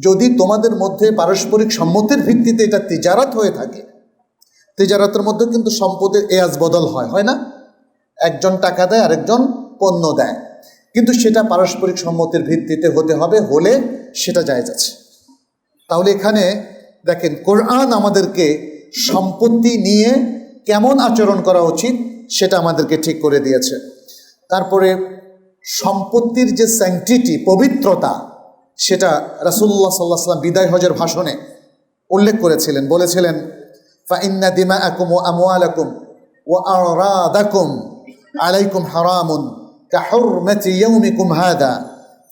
যদি তোমাদের মধ্যে পারস্পরিক সম্মতির ভিত্তিতে এটা তেজারাত হয়ে থাকে, তেজারাতের মধ্যে কিন্তু সম্পদের এয়াজ বদল হয় হয় না? একজন টাকা দেয়, আরেকজন পণ্য দেয়। কিন্তু সেটা পারস্পরিক সম্মতির ভিত্তিতে হতে হবে, হলে সেটা যায় আছে। তাহলে এখানে দেখেন, কোরআন আমাদেরকে সম্পত্তি নিয়ে কেমন আচরণ করা উচিত সেটা আমাদেরকে ঠিক করে দিয়েছে। তারপরে সম্পত্তির যে স্যাংটিটি পবিত্রতা সেটা রাসুল্লাহ সাল্লাহ সাল্লাম বিদায় হজের ভাষণে উল্লেখ করেছিলেন। বলেছিলেন ফাইন্না দিমা আকুম ও আমওয়ালাকুম ও আরাদাকুম আলাইকুম হারামুন কাহুরমাতি ইয়াউমিকুম হাদা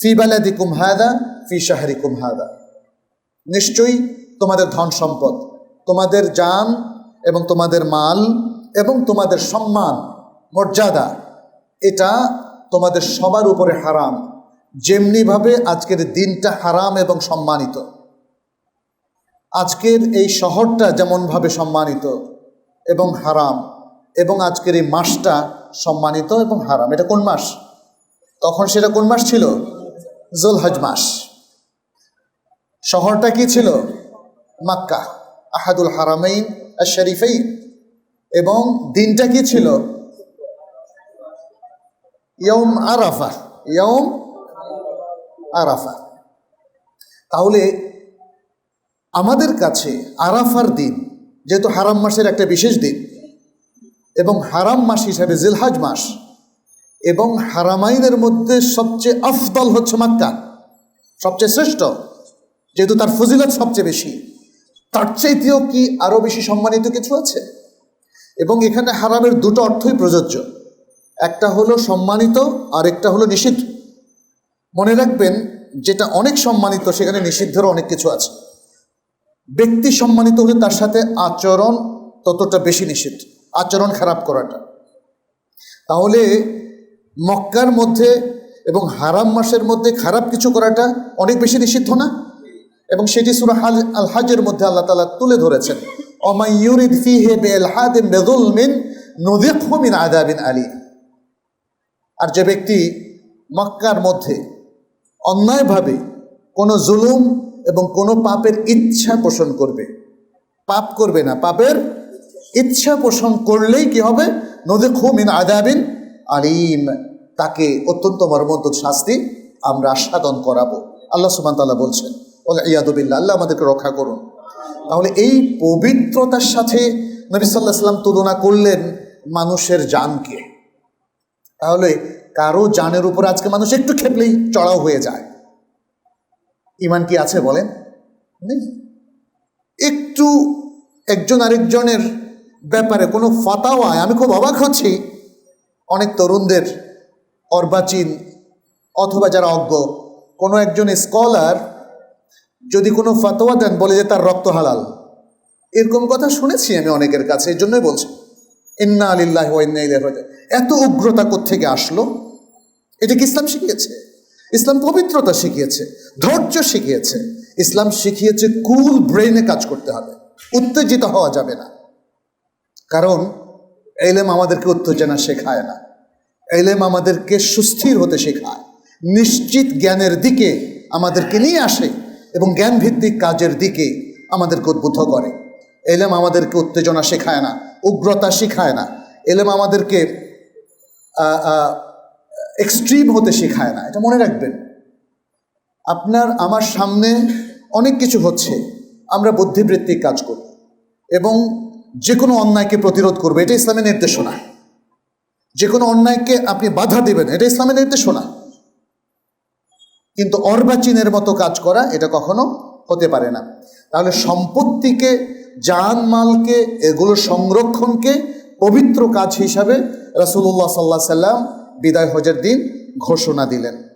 ফি বালাদিকুম হাদা ফি শাহরিকুম হাদা নিশ্চয়ই তোমাদের ধন সম্পদ, তোমাদের জান এবং তোমাদের মাল এবং তোমাদের সম্মান, মর্যাদা, এটা তোমাদের সবার উপরে হারাম। যেমনিভাবে আজকের দিনটা হারাম এবং সম্মানিত। আজকের এই শহরটা যেমনভাবে সম্মানিত এবং হারাম এবং আজকের এই মাসটা সম্মানিত এবং হারাম। এটা কোন মাস? তখন সেটা কোন মাস ছিল? জুলহজ মাস। শহরটা কি ছিল? মাক্কা, আহাদুল হারামাইন আর শরীফাইন এবং দিনটা কি ছিল? ইয়ম আরাফা ইয়ম আরাফা তাহলে আমাদের কাছে আরাফার দিন যেহেতু হারাম মাসের একটা বিশেষ দিন এবং হারাম মাস হিসাবে জিলহাজ মাস এবং হারামাইনের মধ্যে সবচেয়ে আফদল হচ্ছে মাক্কা, সবচেয়ে শ্রেষ্ঠ, যেহেতু তার ফজিলত সবচেয়ে বেশি। তার চাইতেও কি আরও বেশি সম্মানিত কিছু আছে? এবং এখানে হারামের দুটো অর্থই প্রযোজ্য। একটা হলো সম্মানিত আর একটা হলো নিষিদ্ধ। মনে রাখবেন, যেটা অনেক সম্মানিত, সেখানে নিষিদ্ধেরও অনেক কিছু আছে। ব্যক্তি সম্মানিত হলে তার সাথে আচরণ ততটা বেশি নিষিদ্ধ, আচরণ খারাপ করাটা। তাহলে মক্কার মধ্যে এবং হারাম মাসের মধ্যে খারাপ কিছু করাটা অনেক বেশি নিষিদ্ধ না? এবং সেটি সুরা হাল আল হাজের মধ্যে আল্লাহ তালা তুলে ধরেছেন আর যে ব্যক্তি মক্কার মধ্যে অন্যায়ভাবে কোনো জুলুম এবং কোনো পাপের ইচ্ছা পোষণ করবে। পাপ করবে না, পাপের ইচ্ছা পোষণ করলেই কি হবে? নদী খুমিন আদাবিন আলিম। তাকে অত্যন্ত মর্মন্ত শাস্তি আমরা আস্বাদন করাবো। আল্লাহ সুমান তাল্লাহ বলছেন ইয়াদুবিল্লা আল্লাহ আমাদেরকে রক্ষা করুন। তাহলে এই পবিত্রতার সাথে নবী সাল্লাহ সাল্লাম তুলনা করলেন মানুষের জানকে। তাহলে কারও জানের উপর আজকে মানুষ একটু খেপলেই চড়াও হয়ে যায়। ইমান কি আছে বলেন? নেই। একটু একজন আরেকজনের ব্যাপারে কোনো ফতাওয়ায় আমি খুব অবাক হচ্ছি। অনেক তরুণদের অর্বাচীন অথবা যারা অজ্ঞ, কোনো একজন স্কলার যদি কোনো ফতোয়া দেন বলে যে তার রক্ত হালাল। এরকম কথা শুনেছি আমি অনেকের কাছে এই জন্যই বলছি। ইন্না আলিল্লাহ। এত উগ্রতা থেকে আসলো? এটা কি ইসলাম শিখিয়েছে? ইসলাম পবিত্রতা শিখিয়েছে, ধৈর্য শিখিয়েছে। ইসলাম শিখিয়েছে কুল ব্রেনে কাজ করতে হবে, উত্তেজিত হওয়া যাবে না। কারণ এলেম আমাদেরকে উত্তেজনা শেখায় না। এলেম আমাদেরকে সুস্থির হতে শেখায়। নিশ্চিত জ্ঞানের দিকে আমাদেরকে নিয়ে আসে এবং জ্ঞান ভিত্তিক কাজের দিকে আমাদেরকে উদ্বুদ্ধ করে। এলেম আমাদেরকে উত্তেজনা শেখায় না। উগ্রতা শেখায় না। এলেম আমাদেরকে এক্সট্রিম হতে শেখায় না। এটা মনে রাখবেন। আপনার, আমার সামনে অনেক কিছু হচ্ছে। আমরা বুদ্ধিবৃত্তিক কাজ করব এবং যে কোনো অন্যায়কে প্রতিরোধ করবে, এটা ইসলামের নির্দেশনা। যে কোনো অন্যায়কে আপনি বাধা দেবেন, এটা ইসলামের নির্দেশনা। কিন্তু অর্বাচীনের মতো কাজ করা, এটা কখনো হতে পারে না। তাহলে সম্পত্তিকে জান মালকে, এগুলো সংরক্ষণকে পবিত্র কাজ হিসাবে রাসুল্লাহ সাল্লাহ সাল্লাম বিদায় হজের দিন ঘোষণা দিলেন।